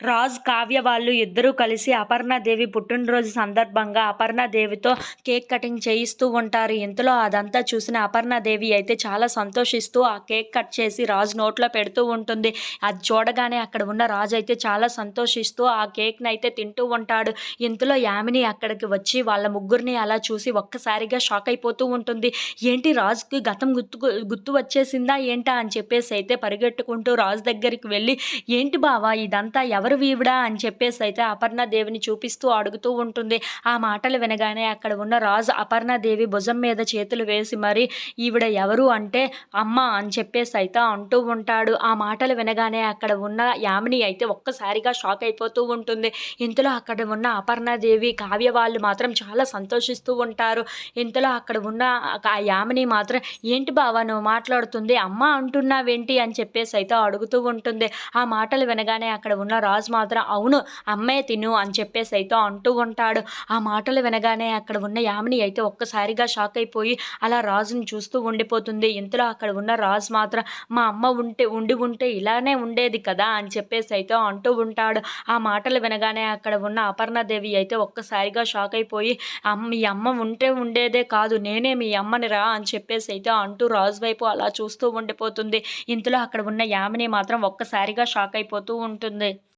రాజ్ కావ్య వాళ్ళు ఇద్దరూ కలిసి అపర్ణాదేవి పుట్టినరోజు సందర్భంగా అపర్ణాదేవితో కేక్ కటింగ్ చేయిస్తూ ఉంటారు. ఇంతలో అదంతా చూసిన అపర్ణాదేవి అయితే చాలా సంతోషిస్తూ ఆ కేక్ కట్ చేసి రాజు నోట్లో పెడుతూ ఉంటుంది. అది చూడగానే అక్కడ ఉన్న రాజు అయితే చాలా సంతోషిస్తూ ఆ కేక్ని అయితే తింటూ ఉంటాడు. ఇంతలో యామిని అక్కడికి వచ్చి వాళ్ళ ముగ్గురిని అలా చూసి ఒక్కసారిగా షాక్ అయిపోతూ ఉంటుంది. ఏంటి రాజుకి గతం గుర్తు గుర్తు వచ్చేసిందా ఏంటా అని చెప్పేసి అయితే పరిగెట్టుకుంటూ రాజు దగ్గరికి వెళ్ళి ఏంటి బావా ఇదంతా ఎవరు ఎవరు వీవిడా అని చెప్పేసి అయితే అపర్ణాదేవిని చూపిస్తూ అడుగుతూ ఉంటుంది. ఆ మాటలు వినగానే అక్కడ ఉన్న రాజు అపర్ణాదేవి భుజం మీద చేతులు వేసి మరి ఈవిడ ఎవరు అంటే అమ్మ అని చెప్పేసి అయితే అంటూ ఉంటాడు. ఆ మాటలు వినగానే అక్కడ ఉన్న యామిని అయితే ఒక్కసారిగా షాక్ అయిపోతూ ఉంటుంది. ఇంతలో అక్కడ ఉన్న అపర్ణాదేవి కావ్య వాళ్ళు మాత్రం చాలా సంతోషిస్తూ ఉంటారు. ఇంతలో అక్కడ ఉన్న ఆ యామిని మాత్రం ఏంటి బావా నువ్వు మాట్లాడుతుంది? అమ్మ అంటున్నావేంటి? అని చెప్పేసి అయితే అడుగుతూ ఉంటుంది. ఆ మాటలు వినగానే అక్కడ ఉన్న రాజు మాత్రం అవును అమ్మే తిను అని చెప్పేసి అయితే అంటూ ఉంటాడు. ఆ మాటలు వినగానే అక్కడ ఉన్న యామిని అయితే ఒక్కసారిగా షాక్ అయిపోయి అలా రాజుని చూస్తూ ఉండిపోతుంది. ఇంతలో అక్కడ ఉన్న రాజు మాత్రం మా అమ్మ ఉంటే ఉండి ఉంటే ఇలానే ఉండేది కదా అని చెప్పేసి అయితే అంటూ ఉంటాడు. ఆ మాటలు వినగానే అక్కడ ఉన్న అపర్ణదేవి అయితే ఒక్కసారిగా షాక్ అయిపోయి మీ అమ్మ ఉంటే ఉండేదే కాదు నేనే మీ అమ్మని రా అని చెప్పేసి అయితే అంటూ రాజు వైపు అలా చూస్తూ ఉండిపోతుంది. ఇంతలో అక్కడ ఉన్న యామిని మాత్రం ఒక్కసారిగా షాక్ అయిపోతూ ఉంటుంది.